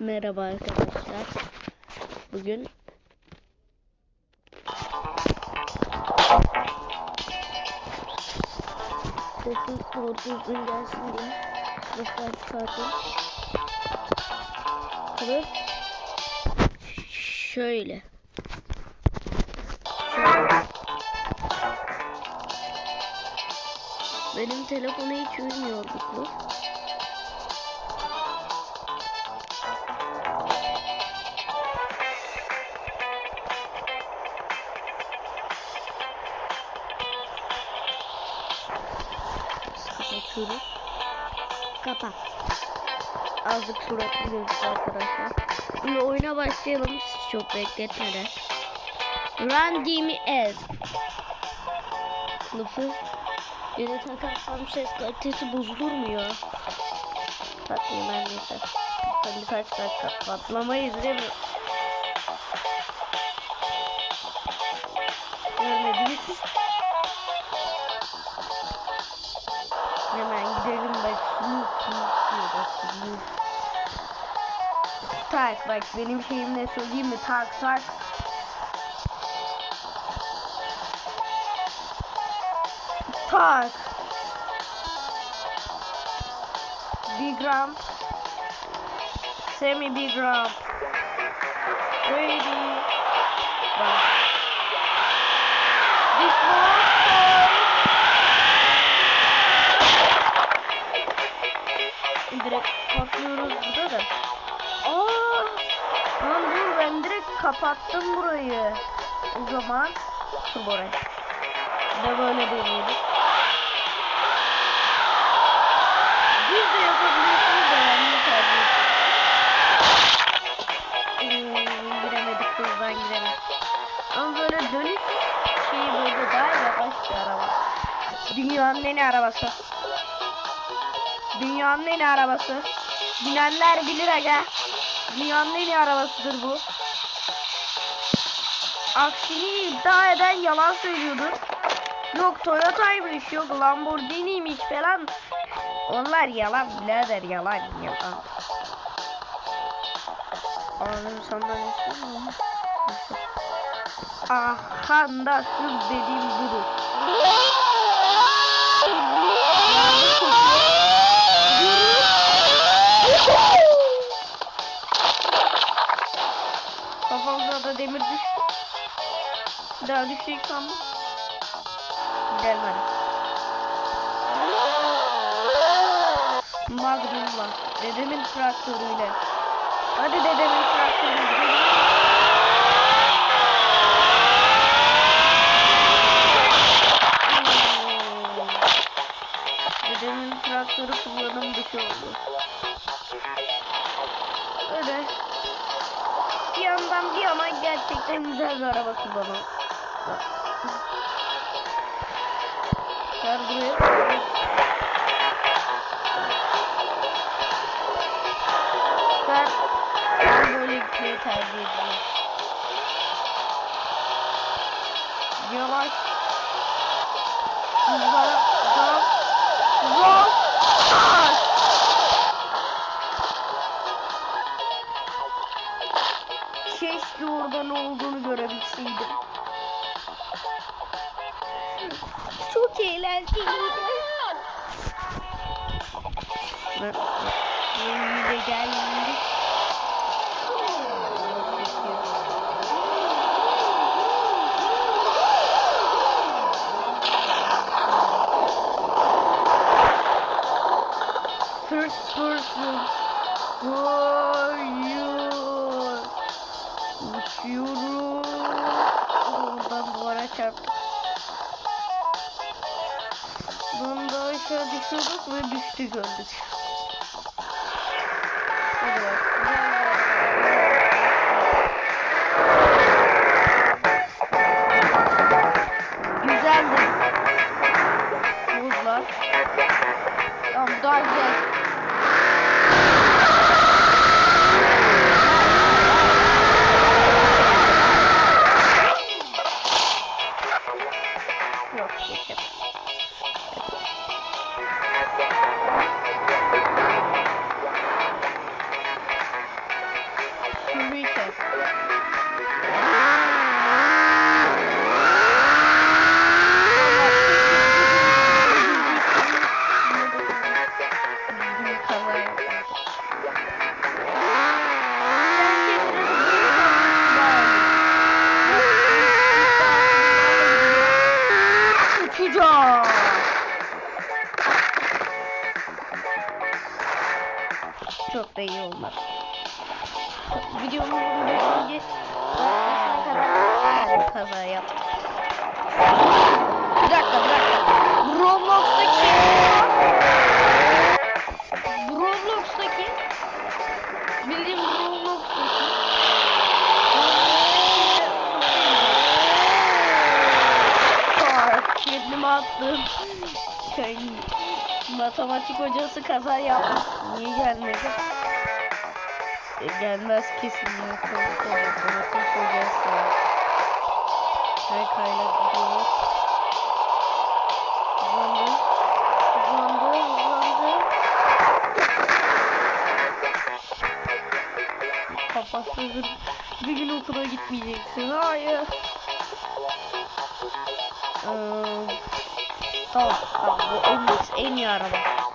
Merhaba arkadaşlar. Bugün sesim doğru düzgün gelsin diye sesler çıkartın. Şöyle. Şöyle. Benim telefonu hiç uymuyor bu Azıcık suratlı gözüküyor arkadaşlar. Şimdi oyuna başlayalım sizi çok bekletmeden. Run DMS. Kılıfı yine takarsam ses kalitesi bozulur mu ya? Takmayayım ben neyse. Ben birkaç dakika patlamayız değil mi? Görmediniz mi? Hemen gidelim bak smoke smoke bak smoke. Tak bak benim şeyim ne söyleyeyim mi tak tak. Tak. Big. Semi big ramp. Ready. Kapattım burayı. O zaman dur burayı. Bir de böyle deneyelim. Biz de yapabilirsiniz de ben tercih Hmm, giremedik hızdan giremedik. Ama böyle dönüş şeyi böyle daha yavaş bir araba. Dünyanın en arabası. Dünyanın en arabası. Binenler bilir aga. Dünyanın en iyi arabasıdır bu. Aksini iddia eden yalan söylüyordur. Yok Toyota'ymış, yok Lamborghini'ymiş falan. Onlar yalan birader yalan yalan. Anladım sandalyesi mi? Aha da sırf dediğim budur. Kafamıza da demir düştü. Daha sandım. Gidelim hadi. Magnum var. Dedemin traktörüyle. Hadi dedemin traktörüyle gidelim. Dedemin traktörü kullanım dışı oldu. Öyle bir yandan bir yana gerçekten güzel bir araba kullanıyor. Gel buraya. Ben, ben böyle gitmeyi tercih ediyorum. Yavaş. Hızla. Çok eğlenceliydi. Ve de geldik. First person. Hayır. Uçuyorum. Oradan duvara çarptık. Aşağı düşüyorduk ve düştü gördük. Hadi matematik hocası kaza yapmış. Niye gelmedi? E, gelmez kesinlikle. Matematik hocası. Kaykayla gidiyor. Hızlandı. Hızlandı. Hızlandı. Kapatsızın bir gün okula gitmeyeceksin. Hayır. Ee, tamam, tamam bu en lüks, en iyi araba.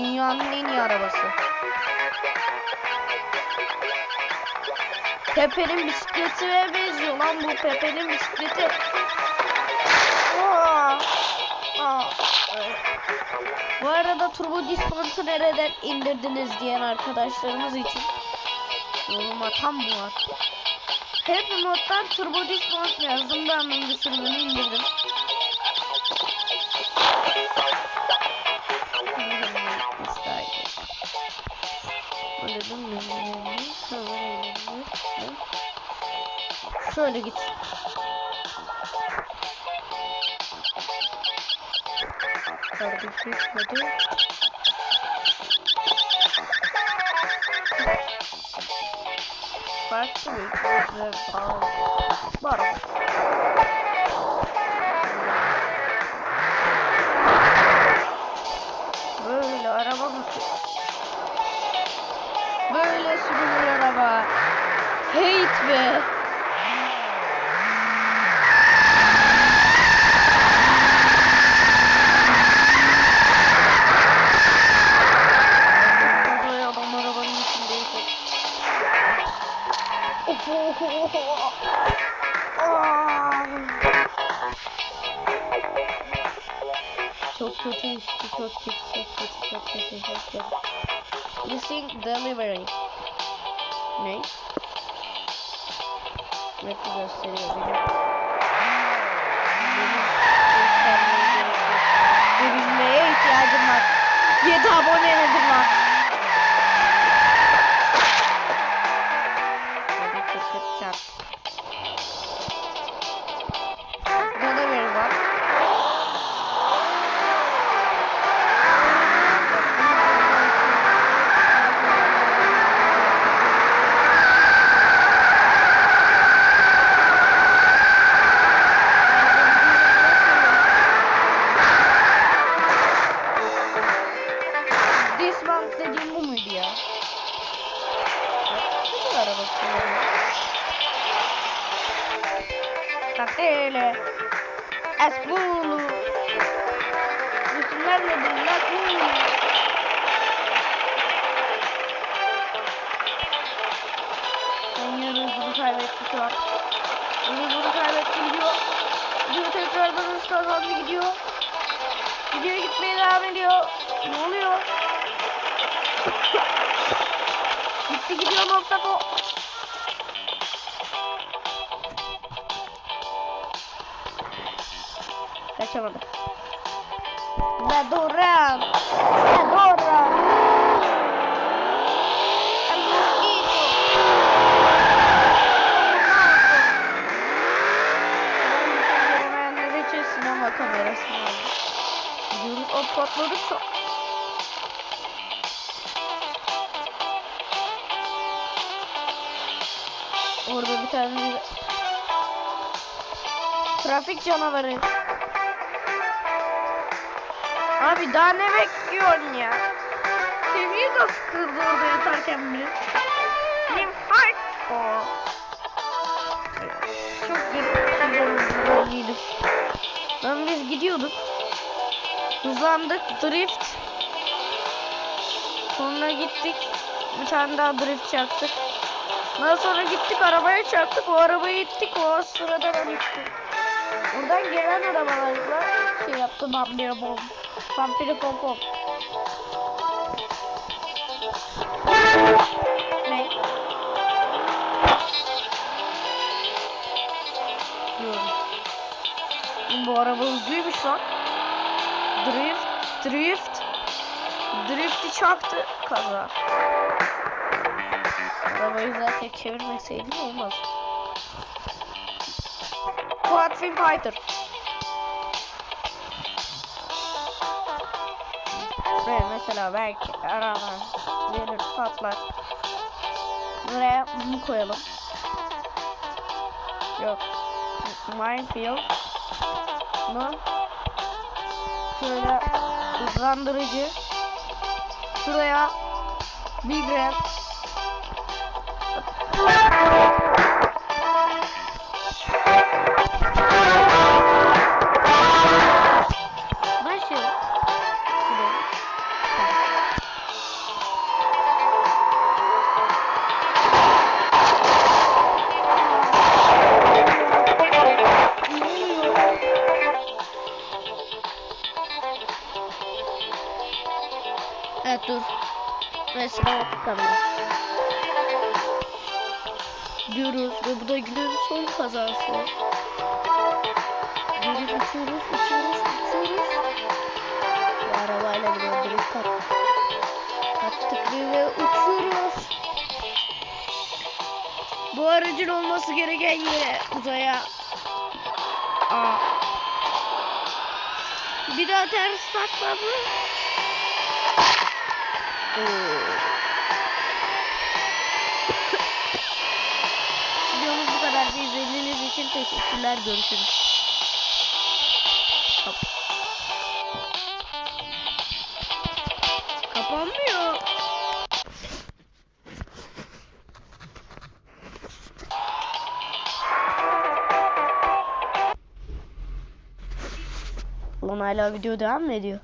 Dünyanın en iyi arabası. Pepe'nin bisikletine benziyor lan bu Pepe'nin bisikleti. Aa, aa. Bu arada Turbo Discount'u nereden indirdiniz diyen arkadaşlarımız için yoruma tam bu var. Hep moddan Turbo Discount yazdım ben bunu sürümünü indirdim. Şöyle git. Kardeşim hadi. Farklı bir ve bağlı. Var. Böyle araba mı? Böyle sürülür araba. Hate be. Missing delivery. Ne? Ne gösteriyor. Sevilmeye ihtiyacım var. 7 abonelerim var. Dismount dediğim bu muydu ya? Ne kadar arabası var ya? Tatile. Esbulu. Bütünler nedir? Oynuyor hızını kaybetti şu an. Hızını kaybetti gidiyor. Gidiyor tekrardan kazandı gidiyor. Gidiyor gitmeye devam ediyor. Ne oluyor? Gitti gidiyor nokta o. Kaçamadı. Zadoran. Zadoran. El mosquito. Göremeyenler için sinema kamerasını aldım. Gidiyoruz o patladıkça. Orada trafik canavarı. Abi daha ne bekliyorsun ya? Seviye de sıkıldı orada yatarken bile. Benim fight o. Çok güzel Ben biz gidiyorduk. Hızlandık. Drift. Sonra gittik. Bir tane daha drift çaktık. Ondan sonra gittik arabaya çarptık. O arabayı ittik. O sırada ben ittim. Buradan gelen arabalarla şey yaptım vampire bomb. Vampire kokom. Ne? Bu araba hızlıymış lan. Drift, drift. Drift'i çarptı kaza. Arabayı zaten çevirmeseydim olmazdı. Fin Fighter. Buraya mesela belki araba verir patlar. Buraya bunu koyalım. Yok. Minefield. Bunu şöyle hızlandırıcı. Şuraya Big Red. Mesela kamera. Diyoruz ve bu da günün son kazası. Gidiyoruz, uçuyoruz, uçuyoruz, uçuyoruz. Bu arabayla öldürüp kat. Kattık ve uçuyoruz. Bu aracın olması gereken yere uzaya. Aa. Bir daha ters takla mı? Videomuz bu kadar. İzlediğiniz için teşekkürler. Görüşürüz. Kap Kapanmıyor. Hala video devam mı ediyor?